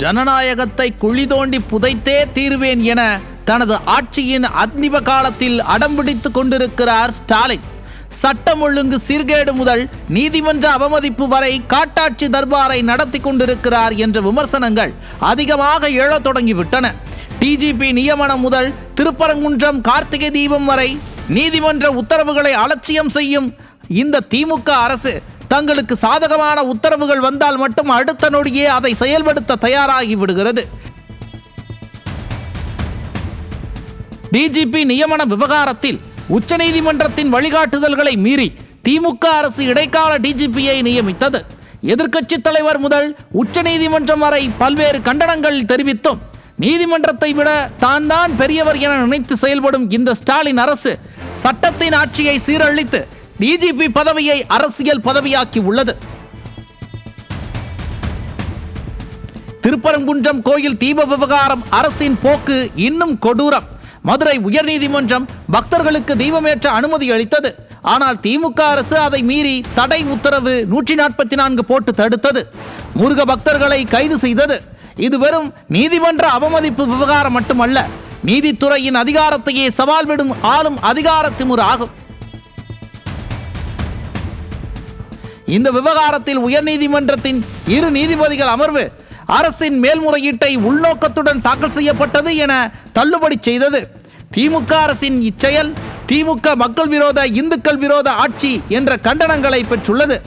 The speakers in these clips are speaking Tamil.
ஜனநாயகத்தை குழி தோண்டி புதைத்தே தீர்வேன் என தனது ஆட்சியின் அக்னிப காலத்தில் அடம்பிடித்துக் கொண்டிருக்கிறார் ஸ்டாலின். சட்டம் ஒழுங்கு சீர்கேடு முதல் நீதிமன்ற அவமதிப்பு வரை காட்டாட்சி தர்பாரை நடத்தி கொண்டிருக்கிறார் என்ற விமர்சனங்கள் அதிகமாக எழத் தொடங்கிவிட்டன. டிஜிபி நியமனம் முதல் திருப்பரங்குன்றம் கார்த்திகை தீபம் வரை நீதிமன்ற உத்தரவுகளை அலட்சியம் செய்யும் இந்த திமுக அரசு தங்களுக்கு சாதகமான உத்தரவுகள் வந்தால் மட்டும் அடுத்த நொடியே அதை செயல்படுத்த தயாராகி விடுகிறது. டிஜிபி நியமன விவகாரத்தில் உச்சநீதிமன்றத்தின் வழிகாட்டுதல்களை மீறி திமுக அரசு இடைக்கால டிஜிபியை நியமித்தது. எதிர்க்கட்சித் தலைவர் முதல் உச்சநீதிமன்றம் வரை பல்வேறு கண்டனங்கள் தெரிவித்தும் நீதிமன்றத்தை விட தான் தான் பெரியவர் என நினைத்து செயல்படும் இந்த ஸ்டாலின் அரசு சட்டத்தின் ஆட்சியை சீரழித்து டிஜிபி பதவியை அரசியல் பதவியாக்கி உள்ளது. திருப்பரங்குன்றம் கோயில் தீப விவகாரம் அரசின் போக்கு இன்னும் கொடூரம். மதுரை உயர்நீதிமன்றம் பக்தர்களுக்கு தீபமேற்ற அனுமதி அளித்தது. ஆனால் திமுக அரசு அதை மீறி தடை உத்தரவு நூற்றி நாற்பத்தி நான்கு போட்டு தடுத்தது. முருக பக்தர்களை கைது செய்தது. இது வெறும் நீதிமன்ற அவமதிப்பு விவகாரம் மட்டுமல்ல. நீதித்துறையின் அதிகாரத்தையே சவால் விடும் ஆளும் அதிகார திமிரு ஆகும் இந்த விவகாரத்தில் உயர்நீதிமன்றத்தின் இரு நீதிபதிகள் அமர்வு அரசின் மேல்முறையீட்டை உள்நோக்கத்துடன் தாக்கல் செய்யப்பட்டது என தள்ளுபடி செய்தது. திமுக அரசின் இச்செயல் திமுக மக்கள் விரோத இந்துக்கள் விரோத ஆட்சி என்ற கண்டனங்களை பெற்றுள்ளது.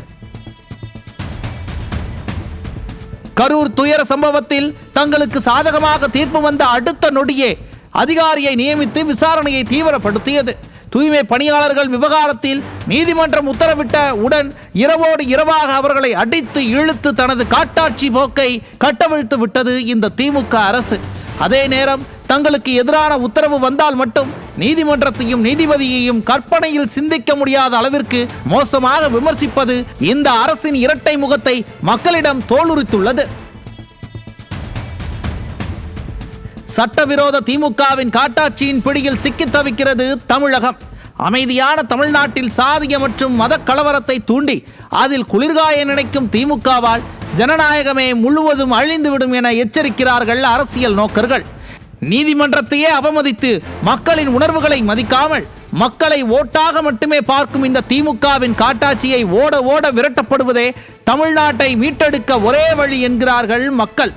கரூர் துயர சம்பவத்தில் தங்களுக்கு சாதகமாக தீர்ப்பு வந்த அடுத்த நொடியே அதிகாரியை நியமித்து விசாரணையை தீவிரப்படுத்தியது. தூய்மை பணியாளர்கள் விவகாரத்தில் நீதிமன்றம் உத்தரவிட்ட உடன் இரவோடு இரவாக அவர்களை அடித்து இழுத்து தனது காட்டாட்சி போக்கை கட்டவிழ்த்து விட்டது இந்த திமுக அரசு. அதே நேரம் தங்களுக்கு எதிரான உத்தரவு வந்தால் மட்டும் நீதிமன்றத்தையும் நீதிபதியையும் கற்பனையில் சிந்திக்க முடியாத அளவிற்கு மோசமாக விமர்சிப்பது இந்த அரசின் இரட்டை முகத்தை மக்களிடம் தோலுரித்துள்ளது. சட்டவிரோத திமுகவின் காட்டாட்சியின் பிடியில் சிக்கித் தவிக்கிறது தமிழகம். அமைதியான தமிழ்நாட்டில் சாதிய மற்றும் மத கலவரத்தை தூண்டி அதில் குளிர்காய நினைக்கும் திமுகவால் ஜனநாயகமே முழுவதும் அழிந்துவிடும் என எச்சரிக்கிறார்கள் அரசியல் நோக்கர்கள். நீதிமன்றத்தையே அவமதித்து மக்களின் உணர்வுகளை மதிக்காமல் மக்களை ஓட்டாக மட்டுமே பார்க்கும் இந்த திமுகவின் காட்டாட்சியை ஓட ஓட விரட்டப்படுவதே தமிழ்நாட்டை மீட்டெடுக்க ஒரே வழி என்கிறார்கள் மக்கள்.